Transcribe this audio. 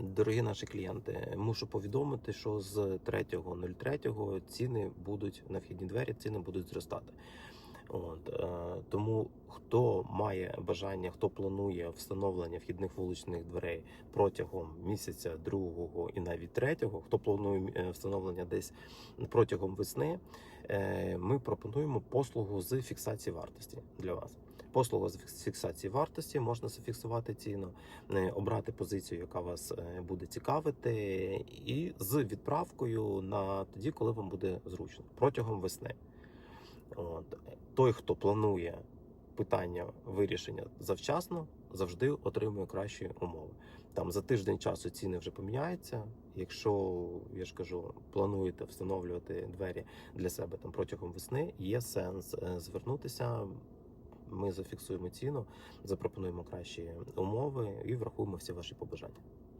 Дорогі наші клієнти, мушу повідомити, що з 3.03 ціни будуть на вхідні двері, ціни будуть зростати. От е, тому хто має бажання, хто планує встановлення вхідних вуличних дверей протягом місяця, другого і навіть третього, хто планує е, встановлення десь протягом весни, е, ми пропонуємо послугу з фіксації вартості для вас. Послуга з фіксації вартості можна зафіксувати ціну, е, обрати позицію, яка вас е, буде цікавити, і з відправкою на тоді, коли вам буде зручно протягом весни. От. Той, хто планує питання вирішення завчасно, завжди отримує кращі умови. Там за тиждень часу ціни вже поміняються. Якщо я ж кажу, плануєте встановлювати двері для себе там протягом весни, є сенс е, звернутися. Ми зафіксуємо ціну, запропонуємо кращі умови і врахуємо всі ваші побажання.